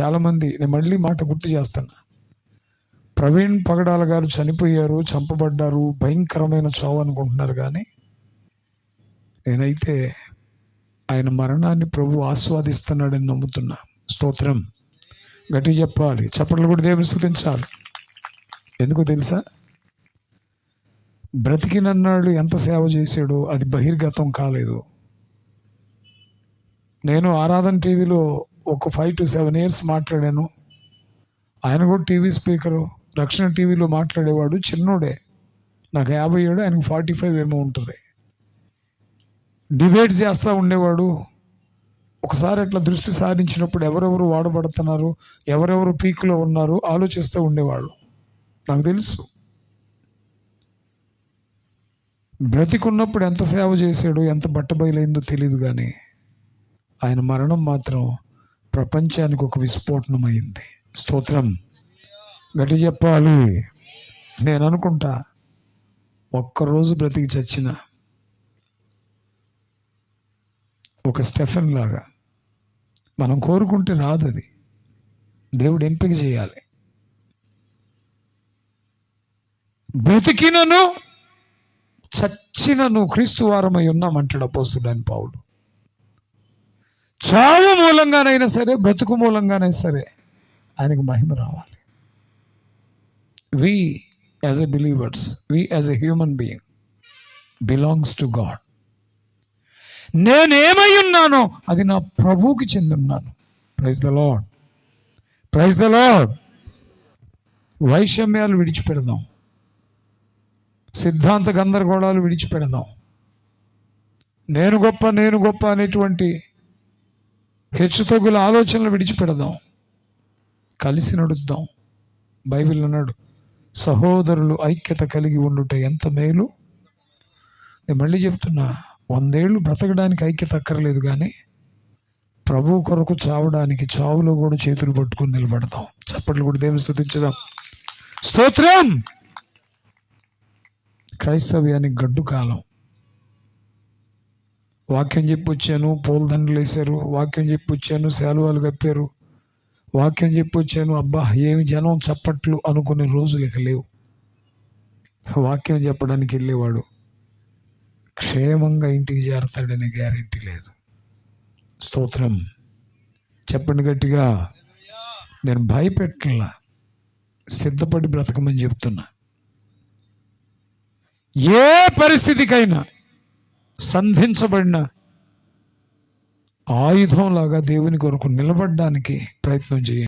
చాలామంది నేను మళ్ళీ మాట గుర్తు చేస్తాను. ప్రవీణ్ పగడాల గారు చనిపోయారు చంపబడ్డారు భయంకరమైన చావు అనుకుంటున్నారు కానీ నేనైతే ఆయన మరణాన్ని ప్రభు ఆస్వాదిస్తున్నాడని నమ్ముతున్నా. స్తోత్రం. గట్టి చెప్పాలి. చప్పట్లు కూడా దేవుని స్థుతించాలి. ఎందుకు తెలుసా? బ్రతికినన్నాడు ఎంత సేవ చేశాడో అది బహిర్గతం కాలేదు. నేను ఆరాధన టీవీలో ఒక ఫైవ్ టు సెవెన్ ఇయర్స్ మాట్లాడాను. ఆయన కూడా టీవీ స్పీకరు రక్షణ టీవీలో మాట్లాడేవాడు చిన్నోడే. నాకు యాభై ఏడు ఆయనకు ఫార్టీ ఫైవ్ ఏమో ఉంటుంది. డిబేట్ చేస్తూ ఉండేవాడు. ఒకసారి అట్లా దృష్టి సారించినప్పుడు ఎవరెవరు వాడబడుతున్నారు ఎవరెవరు పీక్లో ఉన్నారు ఆలోచిస్తూ ఉండేవాడు. నాకు తెలుసు. బ్రతికున్నప్పుడు ఎంత సేవ చేశాడో ఎంత బట్టబయలైందో తెలియదు కానీ ఆయన మరణం మాత్రం ప్రపంచానికి ఒక విస్ఫోటనమైంది. స్తోత్రం. గట్టి చెప్పాలి. నేను అనుకుంటా ఒక్కరోజు బ్రతికి చచ్చిన ఒక స్టెఫెన్ లాగా మనం కోరుకుంటే రాదు అది దేవుడు ఎంపిక చేయాలి. బ్రతికినను చచ్చినను క్రీస్తు వారమై ఉన్నామంటాడు అపోస్తుడని పావుడు చావు మూలంగానైనా సరే బ్రతుకు మూలంగానైనా సరే ఆయనకు మహిమ రావాలి. We as a believers we as a human being belongs to God నేనేమై ఉన్నానో అది నా ప్రభువుకి చెందున్నాను praise the Lord praise the Lord వైషమ్యాలు విడిచిపెడదాం. సిద్ధాంత గందరగోళాలు విడిచిపెడదాం. నేను గొప్ప నేను గొప్ప అనేటువంటి హెచ్చుతగ్గుల ఆలోచనలు విడిచిపెడదాం. కలిసి నడుద్దాం. బైబిల్ అన్నాడు సహోదరులు ఐక్యత కలిగి ఉండుట ఎంత మేలు? నేను మళ్ళీ చెప్తున్నా వందేళ్ళు బ్రతకడానికి ఐక్యత అక్కర్లేదు కానీ ప్రభు కొరకు చావడానికి చావులో కూడా చేతులు పట్టుకుని నిలబడతాం చప్పట్లు కూడా దేవుని స్థుతించదాం. స్తోత్రం! క్రైస్తవ్యానికి గడ్డు కాలం వాక్యం చెప్పి వచ్చాను పూలదండలు వేశారు వాక్యం చెప్పి వచ్చాను శాలువాలు కప్పారు. వాక్యం చెప్పి వచ్చాను అబ్బా ఏమి జనం చప్పట్లు అనుకునే రోజులు ఇక లేవు. వాక్యం చెప్పడానికి వెళ్ళేవాడు. క్షేమంగా ఇంటికి చేరతాడనే గ్యారెంటీ లేదు. స్తోత్రం. చెప్పండి గట్టిగా నేను భయపెట్టలా సిద్ధపడి బ్రతకమని చెప్తున్నా. ఏ పరిస్థితికైనా సంధించబడిన ఆయుధంలాగా దేవుని కొరకు నిలబడడానికి ప్రయత్నం చేయండి.